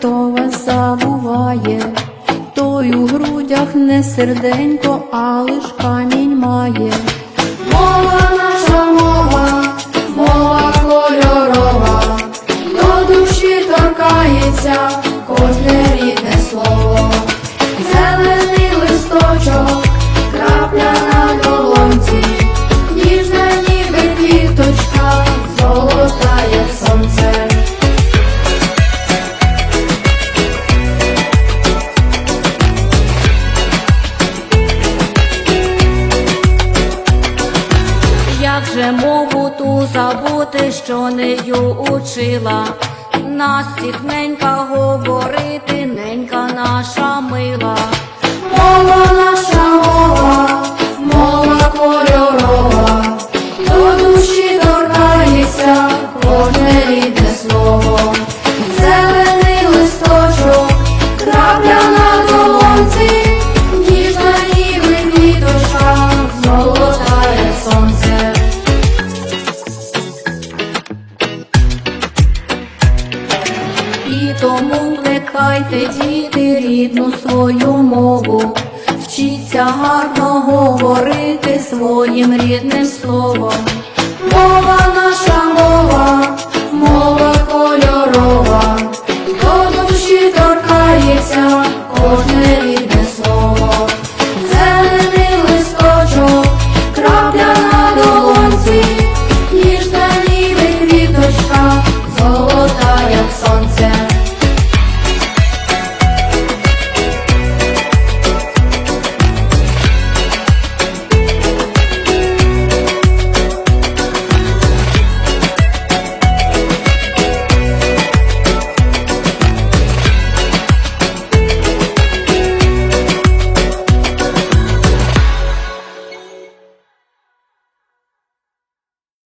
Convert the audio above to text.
хто вас забуває, той у грудях не серденько, а лиш камінь має. Мова наша мова, мова кольорова, до душі торкається. Як же мову ту забути, що нею учила, нас всіх говорити, тому плекайте, діти, рідну свою мову, вчіться гарно говорити своїм рідним словом. Мова наша мова, мова кольорова, до душі торкається